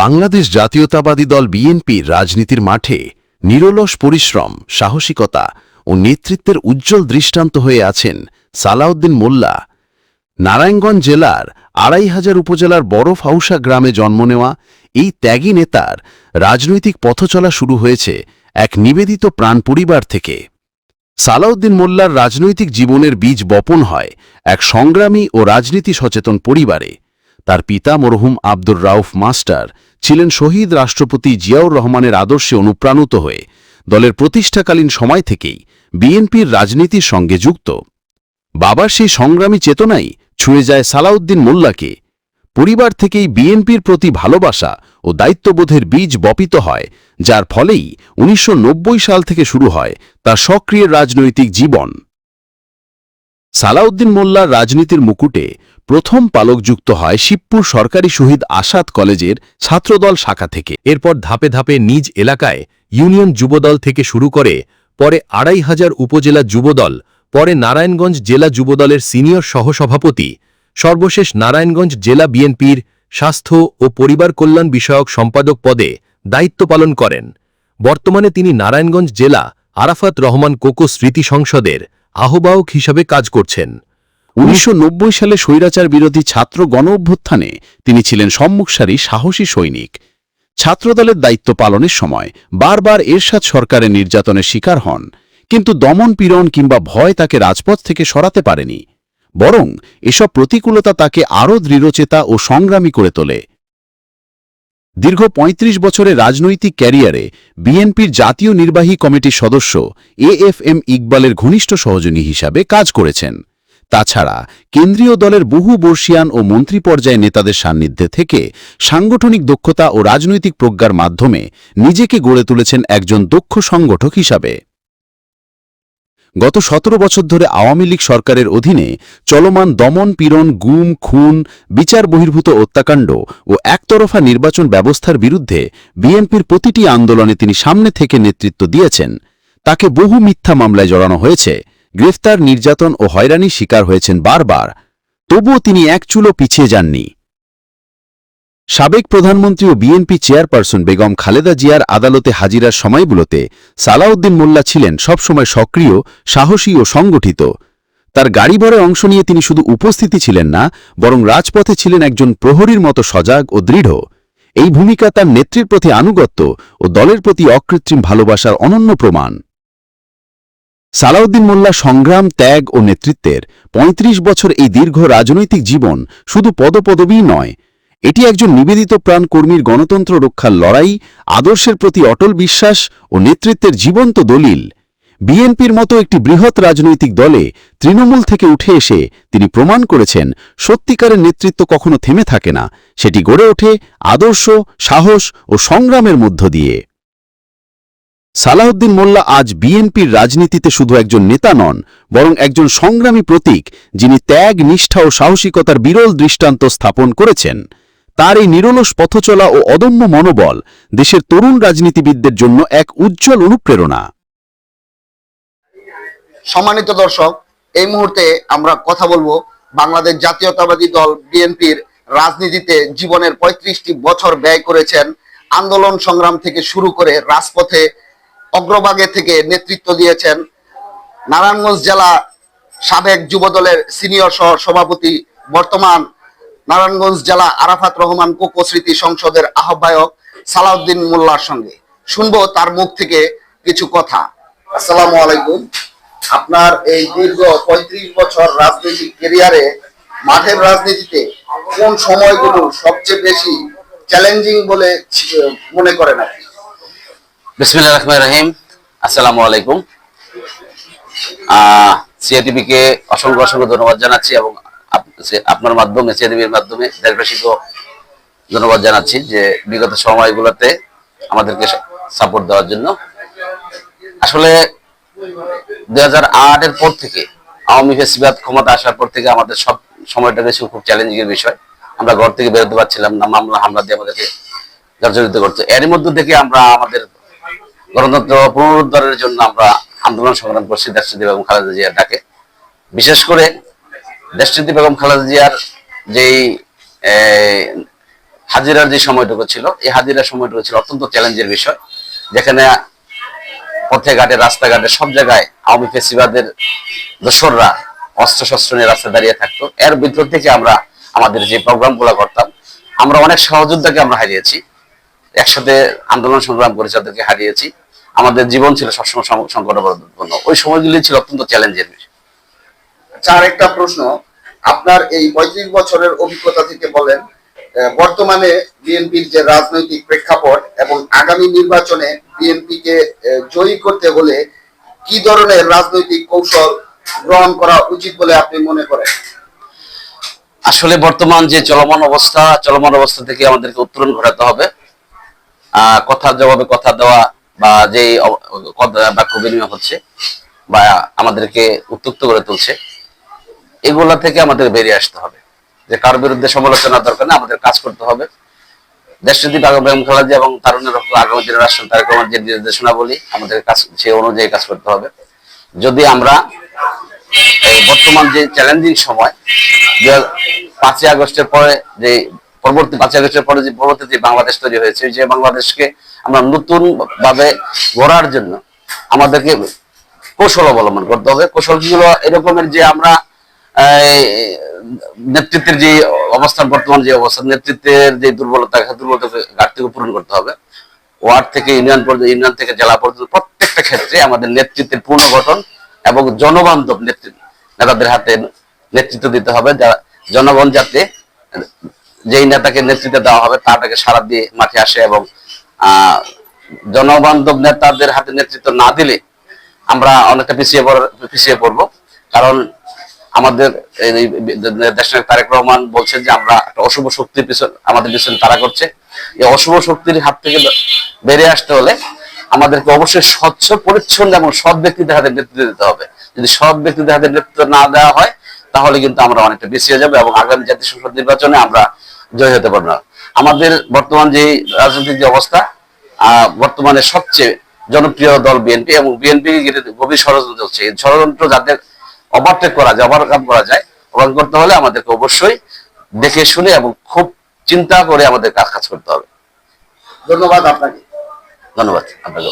বাংলাদেশ জাতীয়তাবাদী দল বিএনপির রাজনীতির মাঠে নিরলস পরিশ্রম, সাহসিকতা ও নেতৃত্বের উজ্জ্বল দৃষ্টান্ত হয়ে আছেন সালাউদ্দিন মোল্লা। নারায়ণগঞ্জ জেলার আড়াই হাজার উপজেলার বরফ হাউসা গ্রামে জন্ম নেওয়া এই ত্যাগী নেতার রাজনৈতিক পথচলা শুরু হয়েছে এক নিবেদিত প্রাণ পরিবার থেকে। সালাউদ্দিন মোল্লার রাজনৈতিক জীবনের বীজ বপন হয় এক সংগ্রামী ও রাজনীতি সচেতন পরিবারে। তার পিতা মরহুম আব্দুর রাউফ মাস্টার ছিলেন শহীদ রাষ্ট্রপতি জিয়াউর রহমানের আদর্শে অনুপ্রাণিত হয়ে দলের প্রতিষ্ঠাকালীন সময় থেকেই বিএনপির রাজনীতির সঙ্গে যুক্ত। বাবার সেই সংগ্রামী চেতনাই ছুঁয়ে যায় সালাউদ্দিন মোল্লাকে। পরিবার থেকেই বিএনপির প্রতি ভালোবাসা ও দায়িত্ববোধের বীজ বপিত হয়, যার ফলেই উনিশশো নব্বই সাল থেকে শুরু হয় তার সক্রিয় রাজনৈতিক জীবন। সালাউদ্দিন মোল্লার রাজনীতির মুকুটে প্রথম পালকযুক্ত হয় শিবপুর সরকারি শহীদ আসাদ কলেজের ছাত্রদল শাখা থেকে। এরপর ধাপে ধাপে নিজ এলাকায় ইউনিয়ন যুবদল থেকে শুরু করে, পরে আড়াই হাজার উপজেলা যুবদল, পরে নারায়ণগঞ্জ জেলা যুবদলের সিনিয়র সহসভাপতি, সর্বশেষ নারায়ণগঞ্জ জেলা বিএনপির স্বাস্থ্য ও পরিবার কল্যাণ বিষয়ক সম্পাদক পদে দায়িত্ব পালন করেন। বর্তমানে তিনি নারায়ণগঞ্জ জেলা আরাফাত রহমান কোকো স্মৃতি সংসদের আহ্বায়ক হিসাবে কাজ করছেন। উনিশশো নব্বই সালে স্বৈরাচার বিরোধী ছাত্র গণ অভ্যুত্থানে তিনি ছিলেন সম্মুখসারী সাহসী সৈনিক। ছাত্রদলের দায়িত্ব পালনের সময় বারবার এরশাদ সরকারের নির্যাতনের শিকার হন, কিন্তু দমন পীড়ন কিংবা ভয় তাকে রাজপথ থেকে সরাতে পারেনি, বরং এসব প্রতিকূলতা তাকে আরও দৃঢ়চেতা ও সংগ্রামী করে তোলে। দীর্ঘ ৩৫ বছরের রাজনৈতিক ক্যারিয়ারে বিএনপির জাতীয় নির্বাহী কমিটির সদস্য এএফএম ইকবালের ঘনিষ্ঠ সহযোগী হিসাবে কাজ করেছেন। তাছাড়া কেন্দ্রীয় দলের বহু বর্ষিয়ান ও মন্ত্রী পর্যায়ে নেতাদের সান্নিধ্যে থেকে সাংগঠনিক দক্ষতা ও রাজনৈতিক প্রজ্ঞার মাধ্যমে নিজেকে গড়ে তুলেছেন একজন দক্ষ সংগঠক হিসাবে। গত সতেরো বছর ধরে আওয়ামী লীগ সরকারের অধীনে চলমান দমন পীড়ন, গুম, খুন, বিচার বহির্ভূত হত্যাকাণ্ড ও একতরফা নির্বাচন ব্যবস্থার বিরুদ্ধে বিএনপির প্রতিটি আন্দোলনে তিনি সামনে থেকে নেতৃত্ব দিয়েছেন। তাকে বহু মিথ্যা মামলায় জড়ানো হয়েছে। গ্রেফতার, নির্যাতন ও হয়রানির শিকার হয়েছেন বারবার। তবুও তিনি এক চুলো পিছিয়ে যাননি। সাবেক প্রধানমন্ত্রী ও বিএনপি চেয়ারপারসন বেগম খালেদা জিয়ার আদালতে হাজিরার সময়গুলোতে সালাউদ্দিন মোল্লা ছিলেন সবসময় সক্রিয়, সাহসী ও সংগঠিত। তার গাড়ি ভরে অংশ নিয়ে তিনি শুধু উপস্থিতি ছিলেন না, বরং রাজপথে ছিলেন একজন প্রহরীর মতো সজাগ ও দৃঢ়। এই ভূমিকা তার নেত্রীর প্রতি আনুগত্য ও দলের প্রতি অকৃত্রিম ভালোবাসার অনন্য প্রমাণ। সালাউদ্দিন মোল্লা সংগ্রাম, ত্যাগ ও নেতৃত্বের ৩৫ বছর এই দীর্ঘ রাজনৈতিক জীবন শুধু পদপদবী নয়। এটি একজন নিবেদিত প্রাণ কর্মীর গণতন্ত্র রক্ষার লড়াই, আদর্শের প্রতি অটল বিশ্বাস ও নেতৃত্বের জীবন্ত দলিল। বিএনপির মতো একটি বৃহৎ রাজনৈতিক দলে তৃণমূল থেকে উঠে এসে তিনি প্রমাণ করেছেন, সত্যিকারের নেতৃত্ব কখনো থেমে থাকে না। সেটি গড়ে ওঠে আদর্শ, সাহস ও সংগ্রামের মধ্য দিয়ে। সালাউদ্দিন মোল্লা আজ বিএনপির রাজনীতিতে শুধু একজন নেতা নন, বরং একজন সংগ্রামী প্রতীক, যিনি ত্যাগ, নিষ্ঠা ও সাহসিকতার বিরল দৃষ্টান্ত স্থাপন করেছেন। তার এই নিরলস পথচলা ও অদম্য মনোবল দেশের তরুণ রাজনীতিবিদদের জন্য এক উজ্জ্বল অনুপ্রেরণা। সম্মানিত দর্শক, এই মুহূর্তে আমরা কথা বলব বাংলাদেশ জাতীয়তাবাদী দল বিএনপির রাজনীতিতে জীবনের পঁয়ত্রিশটি বছর ব্যয় করেছেন। আন্দোলন সংগ্রাম থেকে শুরু করে রাজপথে অগ্রভাগে থেকে নেতৃত্ব দিয়েছেন নারায়ণগঞ্জ জেলা সাবেক যুবদলের সিনিয়র সহ সভাপতি, বর্তমান নারায়ণগঞ্জ জেলা আরাফাত রহমান কোকো স্মৃতি সংসদের আহ্বায়ক সালাউদ্দিন মোল্লার সঙ্গে। শুনব তার মুখ থেকে কিছু কথা। আসসালামু আলাইকুম। আপনার এই দীর্ঘ পঁয়ত্রিশ বছর রাজনৈতিক কেরিয়ারে মাঠের রাজনীতিতে কোন সময়গুলো সবচেয়ে বেশি চ্যালেঞ্জিং বলে মনে করেন আপনি? বিসমিল্লাহ রহমান রহিম। আসসালামু আলাইকুম সিআইটিভি কে অসংখ্য অসংখ্য ধন্যবাদ জানাচ্ছি এবং আপনার মাধ্যমে মাধ্যমে দেশবাসীকেও ধন্যবাদ জানাচ্ছি যে বিগত সময়গুলোতে আমাদেরকে সাপোর্ট দেওয়ার জন্য। আসলে আটের পর থেকে, আওয়ামী ক্ষমতা আসার পর থেকে আমাদের সব সময়টা বেশি খুব চ্যালেঞ্জিং এর বিষয়। আমরা ঘর থেকে বেরোতে পারছিলাম না মামলা হামলা দিয়ে আমাদেরকে জর্জরিত করছে এর মধ্যে থেকে আমরা আমাদের গণতন্ত্র পুনরুদ্ধারের জন্য আমরা আন্দোলন সংগ্রাম করছি দেশনীতি বেগম খালেদা জিয়ার ডাকে। বিশেষ করে দেশনীতি বেগম খালেদা জিয়ার যেই হাজিরার যে সময়টুকু ছিল, এই হাজিরার সময়টুকু ছিল অত্যন্ত চ্যালেঞ্জের বিষয়। যেখানে পথে ঘাটে, রাস্তাঘাটে সব জায়গায় আওয়ামী ফেসিবাদের দোসররা অস্ত্র শস্ত্র নিয়ে রাস্তায় দাঁড়িয়ে থাকতো। এর ভিতর থেকে আমরা আমাদের যে প্রোগ্রামগুলো করতাম, আমরা অনেক সহযোদ্ধাকে আমরা হারিয়েছি। একসাথে আন্দোলন সংগ্রাম করে যাদেরকে হারিয়েছি। আমাদের জীবন ছিল সবসময় সংকটাপন্ন। ওই সময়গুলি ছিল অত্যন্ত চ্যালেঞ্জের চার একটা প্রশ্ন। আপনার এই পঁয়ত্রিশ বছরের অভিজ্ঞতা থেকে বলেন বর্তমানে বিএনপির যে রাজনৈতিক প্রেক্ষাপট এবং আগামী নির্বাচনে বিএনপিকে জয়ী করতে হলে কি ধরনের রাজনৈতিক কৌশল গ্রহণ করা উচিত বলে আপনি মনে করেন? আসলে বর্তমান যে চলমান অবস্থা চলমান অবস্থা থেকে আমাদেরকে উত্তরণ ঘটাতে হবে। কথার জবাবে কথা দেওয়া বা যে বাক্য বিনিময় হচ্ছে, বা আমাদেরকে উত্তুক্ত করে তুলছে, এগুলা থেকে আমাদের বেরিয়ে আসতে হবে। যে কার বিরুদ্ধে সমালোচনা দরকার না আমাদের কাজ করতে হবে। দেশনীতি বেগম খালাজি এবং তারুণের আগামী দিনের রাষ্ট্র তারেক রহমান যে নির্দেশনা বলি, আমাদের কাজ সেই অনুযায়ী কাজ করতে হবে। যদি আমরা বর্তমান যে চ্যালেঞ্জিং সময় পাঁচই আগস্টের পরে যে পরবর্তী পাঁচই আগস্টের পরে যে পরবর্তী যে বাংলাদেশ তৈরি হয়েছে, যে বাংলাদেশকে আমরা নতুন ভাবে গড়ার জন্য আমাদেরকে কৌশল অবলম্বন করতে হবে। কৌশলগুলো এরকমের যে আমরা নেতৃত্বের যে অবস্থান, বর্তমান যে অবস্থান, নেতৃত্বের যে দুর্বলতা দুর্বলতা ঘাটতিকে পূরণ করতে হবে। ওয়ার্ড থেকে ইউনিয়ন পর্যন্ত, ইউনিয়ন থেকে জেলা পর্যন্ত প্রত্যেকটা ক্ষেত্রে আমাদের নেতৃত্বের পুনর্গঠন এবং জনবান্ধব নেতৃত্ব, নেতাদের হাতে নেতৃত্ব দিতে হবে। যা- জনগণ যাতে যেই নেতাকে নেতৃত্ব দেওয়া হবে তাটাকে সারা দিয়ে মাঠে আসে এবং জনবান্ধব নেতাদের হাতে নেতৃত্ব না দিলে আমরা অনেকটা পিছিয়ে পিছিয়ে পড়ব। কারণ আমাদের দেশের তারেক রহমান বলছেন যে আমরা একটা অশুভ শক্তির পিছন, আমাদের পিছনে তারা করছে। এই অশুভ শক্তির হাত থেকে বেরিয়ে আসতে হলে আমাদেরকে অবশ্যই স্বচ্ছ, পরিচ্ছন্ন এবং সৎ ব্যক্তিদের হাতে নেতৃত্ব দিতে হবে। যদি সৎ ব্যক্তিদের হাতে নেতৃত্ব না দেওয়া হয়, তাহলে কিন্তু আমরা অনেকটা পিছিয়ে যাব এবং আগামী জাতীয় সংসদ নির্বাচনে আমরা জয় হতে পারব না। আমাদের বর্তমান যে রাজনৈতিক যে অবস্থা বর্তমানে সবচেয়ে জনপ্রিয় দল বিএনপি এবং বিএনপি গভীর ষড়যন্ত্র চলছে এই ষড়যন্ত্র যাদের ওভারটেক করা যায় ওভারকাম করা যায় ওভার করতে হলে আমাদেরকে অবশ্যই দেখে শুনে এবং খুব চিন্তা করে আমাদের কাজ কাজ করতে হবে। ধন্যবাদ আপনাকে। ধন্যবাদ আপনাকে